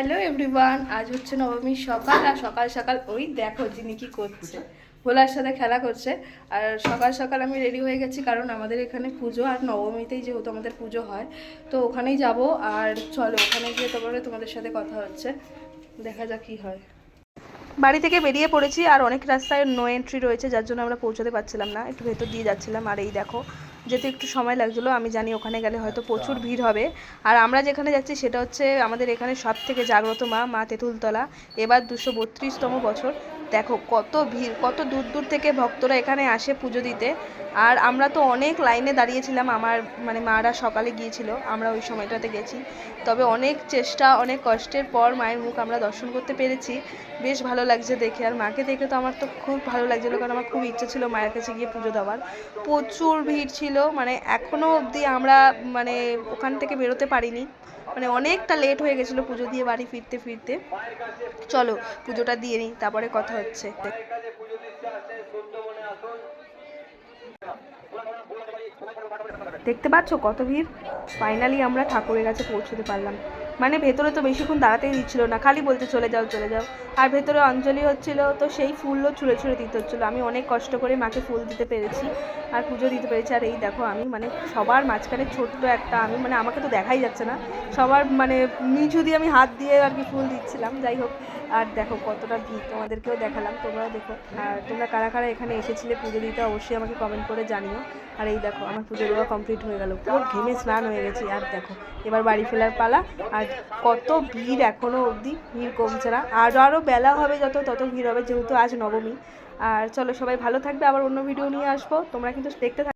Hello everyone, আজ হচ্ছে নবমীর সকাল, আর সকাল সকাল ওই দেখো যিনি কি করছে। ভোলার সাথে খেলা করছে, আর সকাল সকাল আমি রেডি হয়ে গেছি কারণ আমাদের এখানে পুজো, আর নবমীতেই যেহেতু আমাদের পুজো হয়, তো ওখানেই যাব। আর চলো, ওখানে গিয়ে তারপরে তোমাদের সাথে কথা হচ্ছে, দেখা যাক কী হয়। বাড়ি থেকে বেরিয়ে পড়েছি, আর অনেক রাস্তায় নো এন্ট্রি রয়েছে, যার জন্য আমরা পৌঁছতে পারছিলাম না, একটু ভেতর দিয়ে যাচ্ছিলাম। আর এই দেখো যেতে একটু সময় লাগছিল আমি জানি ওখানে গেলে হয়তো প্রচুর ভিড় হবে। আর আমরা যেখানে যাচ্ছি সেটা হচ্ছে আমাদের এখানে সব থেকে জাগ্রত মা মা তেঁতুলতলা। এবার দুশো বত্রিশতম বছর। দেখো কত ভিড় কত দূর দূর থেকে ভক্তরা এখানে আসে পুজো দিতে। আর আমরা তো অনেক লাইনে দাঁড়িয়েছিলাম, আমার মানে মারা সকালে গিয়েছিল, আমরা ওই সময়টাতে গেছি। তবে অনেক চেষ্টা, অনেক কষ্টের পর মায়ের মুখ আমরা দর্শন করতে পেরেছি। বেশ ভালো লাগছে দেখে, আর মাকে দেখে তো আমার তো খুব ভালো লাগছিল, কারণ আমার খুব ইচ্ছে ছিল মায়ের কাছে গিয়ে পুজো দেওয়ার। প্রচুর ভিড় ছিল মানে এখনও অবধি আমরা মানে ওখান থেকে বেরোতে পারিনি। মানে অনেকটা লেট হয়ে গেছিল পুজো দিয়ে বাড়ি ফিরতে ফিরতে। চলো, পুজোটা দিয়ে নিই, তারপরে কথা হচ্ছে। দেখতে পাচ্ছ কত ভিড়? ফাইনালি আমরা ঠাকুরের কাছে পৌঁছতে পারলাম। মানে ভেতরে তো বেশিক্ষণ দাঁড়াতেই দিচ্ছিল না, খালি বলতে চলে যাও চলে যাও। আর ভেতরে অঞ্জলি হচ্ছিল, তো সেই ফুলও ছুঁড়ে ছুঁড়ে দিতে হচ্ছিল। আমি অনেক কষ্ট করে মাকে ফুল দিতে পেরেছি আর পুজো দিতে পেরেছি। আর এই দেখো, আমি মানে সবার মাঝখানে ছোট্ট একটা, আমি মানে আমাকে তো দেখাই যাচ্ছে না। সবার মানে নিচু দিয়ে আমি হাত দিয়ে আর কি ফুল দিচ্ছিলাম, যাই হোক। আর দেখো কতটা ভিড় তোমাদেরকেও দেখালাম, তোমরাও দেখো। আর তোমরা কারা কারা এখানে এসেছিলে পুজো দিতে অবশ্যই আমাকে কমেন্ট করে জানিও। আর এই দেখো, আমার পুজো দেওয়া কমপ্লিট হয়ে গেল। পুরো ঘেমে স্নান হয়ে গেছি। আর দেখো, এবার বাড়ি ফেরার পালা। আর কত ভিড় এখনও অবধি, ভিড় কমছে না। আর আরও বেলা হবে যত, তত ভিড় হবে, যেহেতু আজ নবমী। আর চলো সবাই ভালো থাকবে, আবার অন্য ভিডিও নিয়ে আসব। তোমরা কিন্তু দেখতে